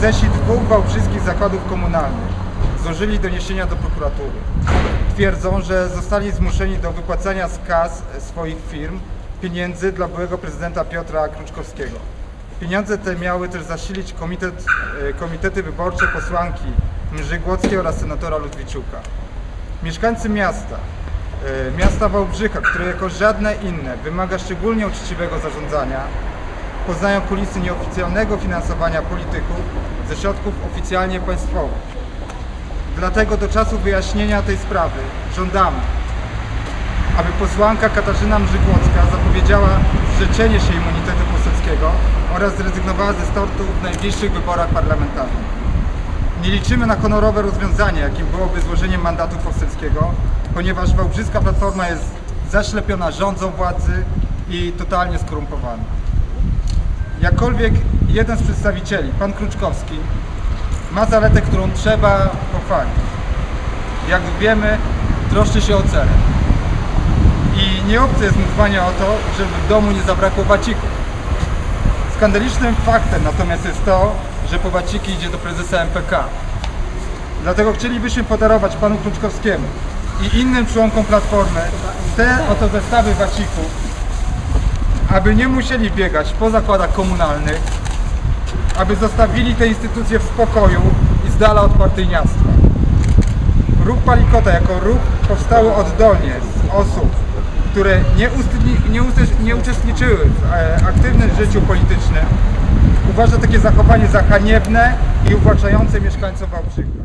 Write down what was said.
prezesi dwóch wałbrzyskich zakładów komunalnych złożyli doniesienia do prokuratury. Twierdzą, że zostali zmuszeni do wypłacania z kas swoich firm pieniędzy dla byłego prezydenta Piotra Kruczkowskiego. Pieniądze te miały też zasilić komitet, e, komitety wyborcze posłanki Mrzygłockiej oraz senatora Ludwiczuka. Mieszkańcy miasta, e, miasta Wałbrzycha, które jako żadne inne wymaga szczególnie uczciwego zarządzania, poznają kulisy nieoficjalnego finansowania polityków ze środków oficjalnie państwowych. Dlatego do czasu wyjaśnienia tej sprawy żądamy, aby posłanka Katarzyna Mrzygłocka zapowiedziała zrzeczenie się immunitetu poselskiego oraz zrezygnowała ze startu w najbliższych wyborach parlamentarnych. Nie liczymy na honorowe rozwiązanie, jakim byłoby złożenie mandatu poselskiego, ponieważ Wałbrzyska Platforma jest zaślepiona rządzą władzy i totalnie skorumpowana. Jakkolwiek jeden z przedstawicieli, pan Kruczkowski, ma zaletę, którą trzeba pochwalić. Jak wiemy, troszczy się o cenę. I nie obce jest mu dbanie o to, żeby w domu nie zabrakło wacików. Skandalicznym faktem natomiast jest to, że po waciki idzie do prezesa MPK. Dlatego chcielibyśmy podarować panu Kruczkowskiemu i innym członkom Platformy te oto zestawy wacików, aby nie musieli biegać po zakładach komunalnych, aby zostawili te instytucje w spokoju i z dala od partyjniactwa. Ruch Palikota jako ruch powstały oddolnie z osób, które nie, nie, nie uczestniczyły w e, aktywnym życiu politycznym, uważa takie zachowanie za haniebne i uwłaczające mieszkańców Wałbrzycha.